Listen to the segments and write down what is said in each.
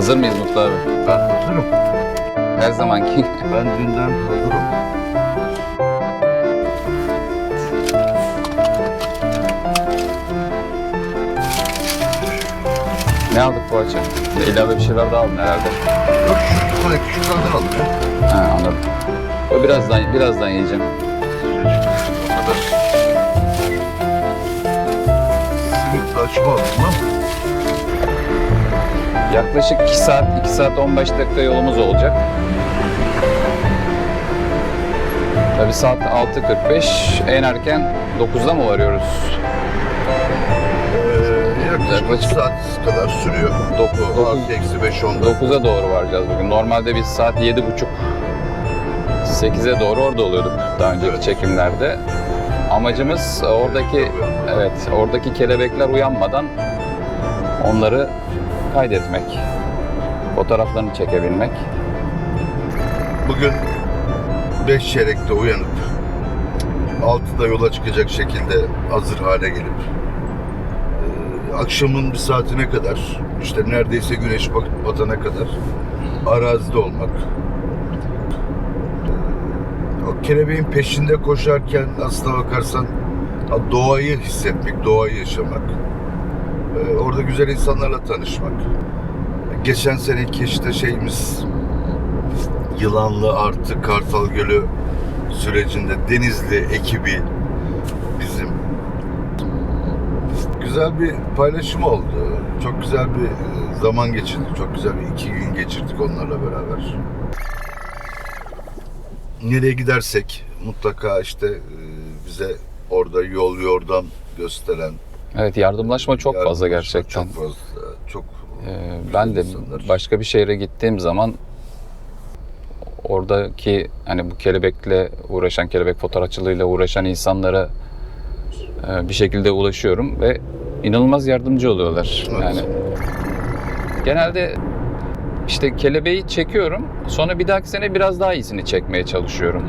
Hazır mıyız Mutlu abi? Ben hazırım. Her zamanki. Ben dünden hazırım. Ne aldık bu açı? İlave bir şeyler daha aldın herhalde. Yok şu yukarı küçüklerden aldım ya. Ha anladım. O birazdan birazdan yiyeceğim. O kadar. Simit açma aldım lan. Yaklaşık 2 saat, 2 saat 15 dakika yolumuz olacak. Tabii saat 6.45. En erken 9'da mı varıyoruz? Ee, yaklaşık Yaklaşık- bir saat kadar sürüyor. Dokuz- Bu dokuz- Artı eksi 5 onda. 9'a doğru varacağız bugün. Normalde biz saat 7.30 8'e doğru orada oluyorduk daha önceki Evet. çekimlerde. Amacımız oradaki evet oradaki kelebekler uyanmadan onları kaydetmek. Fotoğraflarını çekebilmek. Bugün 5 çeyrekte uyanıp 6'da yola çıkacak şekilde hazır hale gelip e, akşamın bir saatine kadar işte neredeyse güneş bat- batana kadar arazide olmak. E, O kelebeğin peşinde koşarken aslına bakarsan doğayı hissetmek, doğayı yaşamak. E, Orada güzel insanlarla tanışmak. Geçen seneki işte şeyimiz Yılanlı artı Kartal Gölü sürecinde Denizli ekibi bizim güzel bir paylaşım oldu. Çok güzel bir e, zaman geçirdik. Çok güzel bir iki gün geçirdik onlarla beraber. Nereye gidersek mutlaka işte e, bize orada yol yordam gösteren Evet yardımlaşma çok fazla yardımlaşma gerçekten. Çok fazla. Çok Ee, ben de insanlar. başka bir şehre gittiğim zaman oradaki hani bu kelebekle uğraşan, kelebek fotoğrafçılığıyla uğraşan insanlara e, bir şekilde ulaşıyorum ve inanılmaz yardımcı oluyorlar. Evet. Yani genelde işte kelebeği çekiyorum. Sonra bir dahaki sene biraz daha iyisini çekmeye çalışıyorum.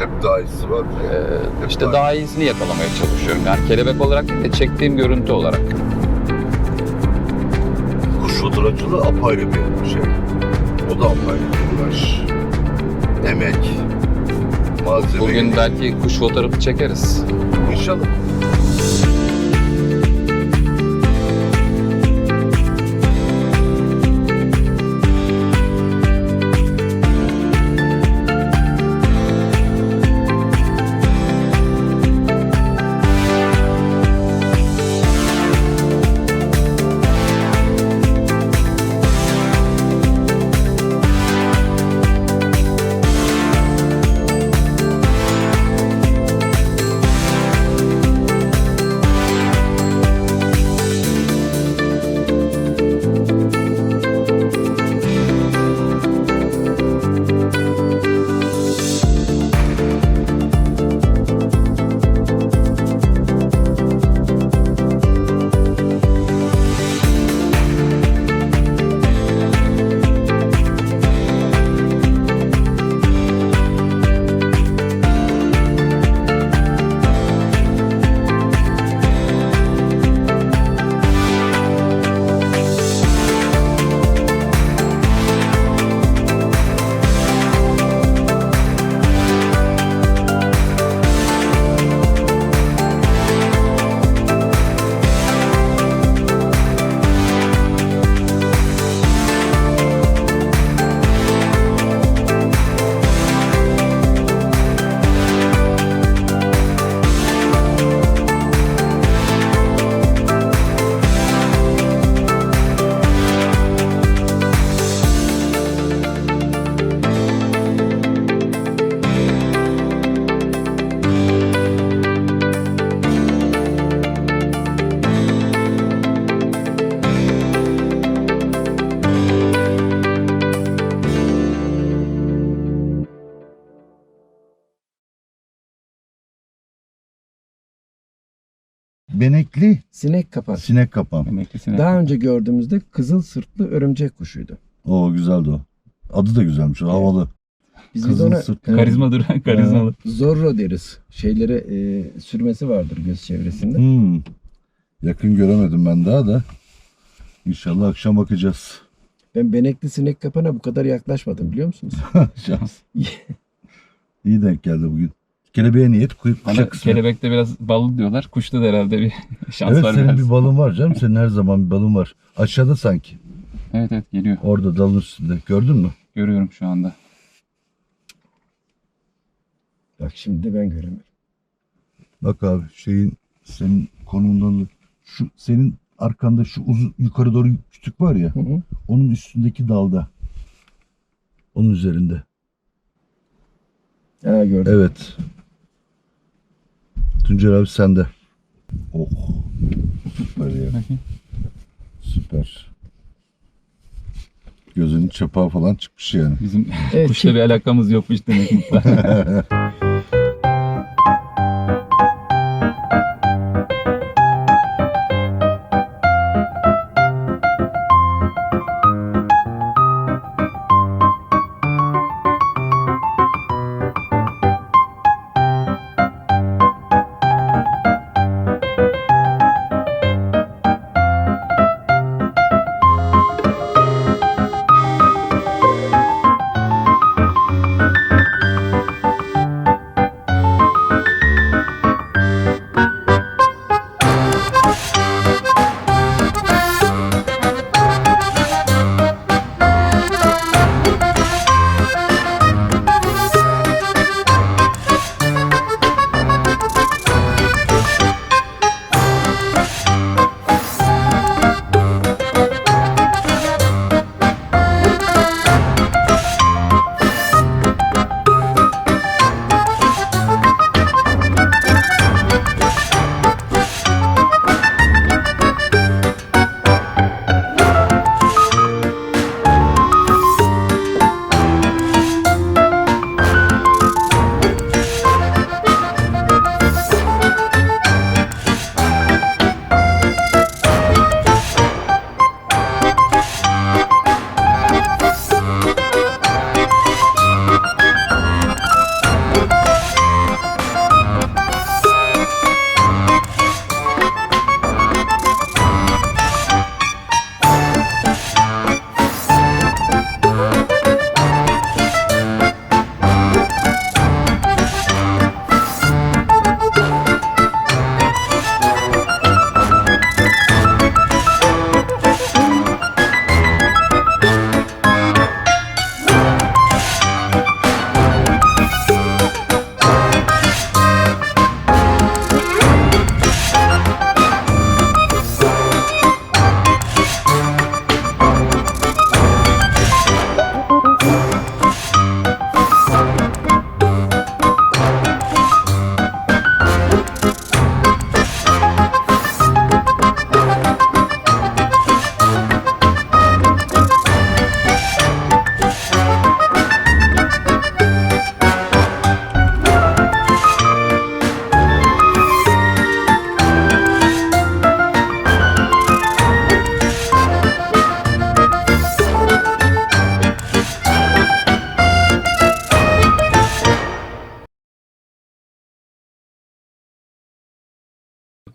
Hep daha iyisi var. Ee, Hep işte daha- daha iyisini yakalamaya çalışıyorum. Yani kelebek olarak değil de çektiğim görüntü olarak. Kuş fotoğrafçılığı apayrı bir şey. O da apayrı bir uğraş. Emek, malzeme. Bugün belki kuş fotoğrafı çekeriz. İnşallah. Benekli Sinek kapak. sinek kapan. Emeklisine. Daha önce gördüğümüzde kızıl sırtlı örümcek kuşuydu. O güzeldi o. Adı da güzelmiş. o, Havalı. Biz Kızıl ona sırtlı. e, Karizma duran karizmalı. Zorro deriz. Şeyleri e, sürmesi vardır göz çevresinde. Hmm. Yakın göremedim ben daha da. İnşallah akşam bakacağız. Ben benekli sinek kapana bu kadar yaklaşmadım biliyor musunuz? Şans. İyi denk geldi bugün. Kelebeğe niyet kuyup Bana kuşa kısmet. kelebekte biraz ballı diyorlar. Kuşta da herhalde bir şans Evet var senin biraz. bir balın var canım. Senin her zaman bir balın var. Aşağıda sanki. Evet evet geliyor. Orada dalın üstünde. Gördün mü? Görüyorum şu anda. Bak şimdi de ben göremiyorum. Bak abi şeyin senin konumundan da- şu senin arkanda şu uzun yukarı doğru kütük var ya Hı hı. onun üstündeki dalda. Onun üzerinde. Ha gördüm. Evet. Tuncer abi sende. Oh. Süper ya. Bakayım. Süper. Gözünün çapağı falan çıkmış yani. Bizim Evet, kuşla bir alakamız yokmuş demek mutlaka.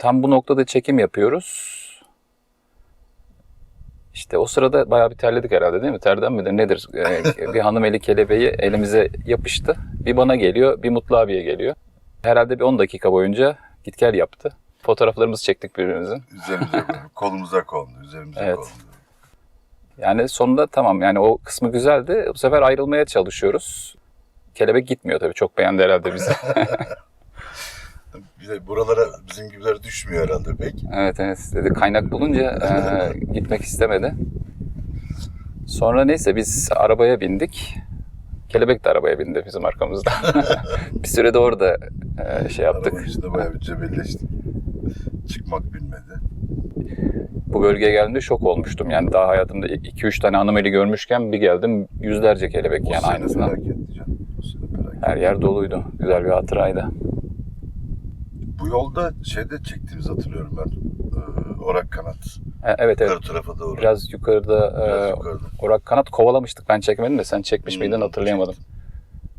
Tam bu noktada çekim yapıyoruz. İşte o sırada bayağı bir terledik herhalde değil mi? Terden midir nedir? Bir hanım eli kelebeği elimize yapıştı. Bir bana geliyor, bir Mutlu abiye geliyor. Herhalde bir 10 dakika boyunca git gel yaptı. Fotoğraflarımızı çektik birbirimizin. Üzerimize kolumuza kondu. Üzerimize Evet. Yani sonunda tamam yani o kısmı güzeldi. Bu sefer ayrılmaya çalışıyoruz. Kelebek gitmiyor tabii. Çok beğendi herhalde bizi. Bir de buralara bizim gibiler düşmüyor herhalde pek. evet evet dedi. Kaynak bulunca e, gitmek istemedi. Sonra neyse biz arabaya bindik. Kelebek de arabaya bindi bizim arkamızda. bir sürede orada e, şey yaptık. Arabanın içinde bayağı bir cebelleştik. Çıkmak bilmedi. Bu bölgeye geldiğimde şok olmuştum. Yani daha hayatımda 2-3 tane hanımeli görmüşken bir geldim yüzlerce kelebek O yani aynısından. Her yer doluydu. Güzel bir hatıraydı. Bu yolda şeyde çektiğimizi hatırlıyorum ben. Ee, orak kanat. E, Evet evet. Yukarı tarafa doğru. Biraz yukarıda Biraz e, yukarıda. orak kanat kovalamıştık. Ben çekmedim de sen çekmiş Hmm, miydin hatırlayamadım.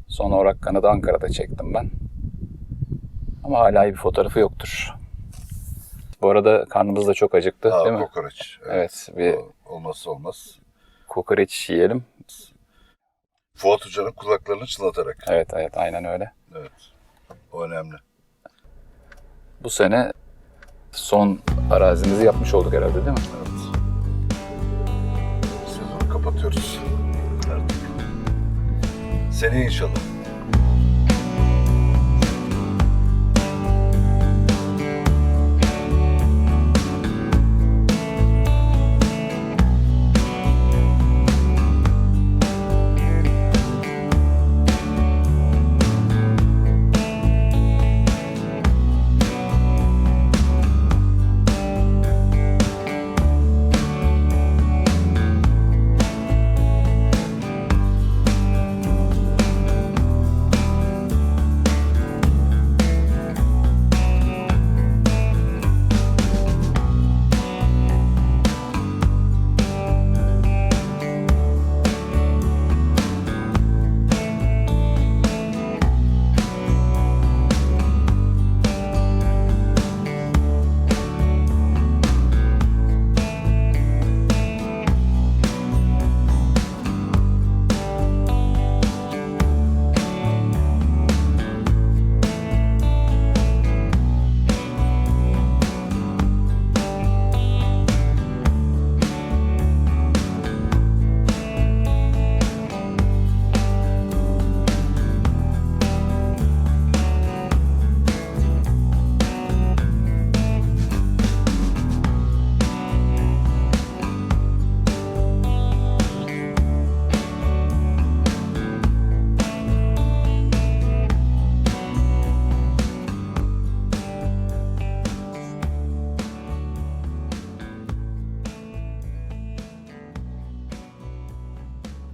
Sonra orak kanadı Ankara'da çektim ben. Ama hala iyi bir fotoğrafı yoktur. Bu arada karnımız da çok acıktı Aa, değil mi? kokoreç. Evet, bir O olmazsa olmaz. kokoreç yiyelim. Fuat Hoca'nın kulaklarını çınlatarak. Evet evet aynen öyle. Evet. O önemli. Bu sene son arazimizi yapmış olduk herhalde değil mi? Evet. Sezonu kapatıyoruz artık. Seneye inşallah.